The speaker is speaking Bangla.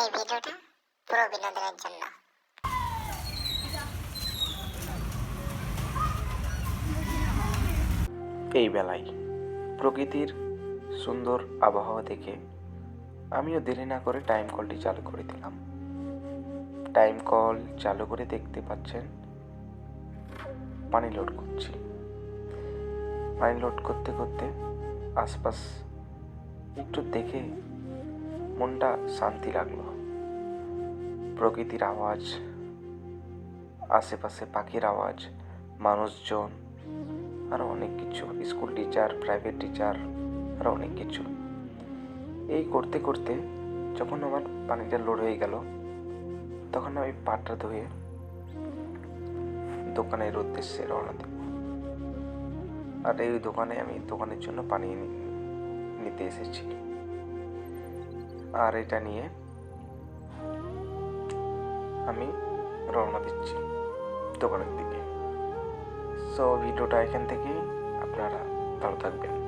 ভিডিওটা পুরো বিনোদনের জন্য। এই বেলায় প্রকৃতির সুন্দর আবহাওয়া দেখে আমিও দেরি না করে টাইম কলটি চালু করে দিলাম। টাইম কল চালু করে দেখতে পাচ্ছেন পানি লোড করছি। পানি লোড করতে করতে আশপাশ একটু দেখে মনটা শান্তি লাগল। প্রকৃতির আওয়াজ, আশেপাশে পাখির আওয়াজ, মানুষজন আরও অনেক কিছু, স্কুল টিচার প্রাইভেট টিচার আরও অনেক কিছু। এই করতে করতে যখন আমার পানিটা লোড হয়ে গেল, তখন আমি পাটটা ধুয়ে দোকানের উদ্দেশ্যে রওনা দেব আর এই দোকানে আমি দোকানের জন্য পানি নিতে এসেছি। আর এটা নিয়ে আমি রওনা দিচ্ছি দোকানের দিকে। সো ভিডিওটা এখান থেকেই আপনারা ভালো থাকবেন।